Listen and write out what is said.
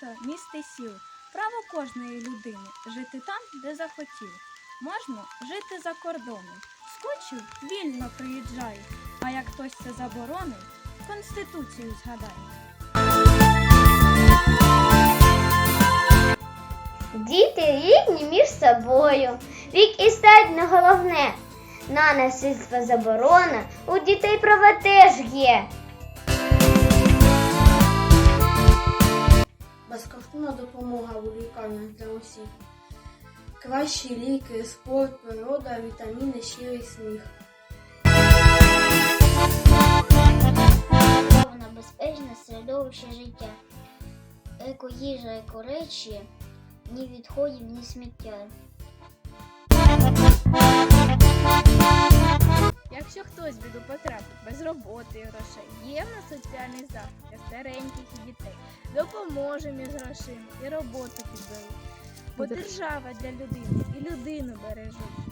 місто, місто сіл. Право кожної людини жити там, де захотів. Можна жити за кордоном. Скочив, вільно приїжджає. А як хтось це заборонить, Конституцію згадай. Діти рівні між собою. Вік і стать не головне. На насильство заборона, у дітей права теж є. Безкоштовна допомога у лікарнях для усіх. Кращі ліки, спорт, природа, вітаміни, щирий сміх. безпечне середовище життя. Екоїжа, екоречі, ні відходів, ні сміття. Якщо хтось біду без роботи грошей, є в нас соціальний захист для стареньких і дітей. Допоможемо із грошима і роботу підберуть. Бо держава для людини і людину бережуть.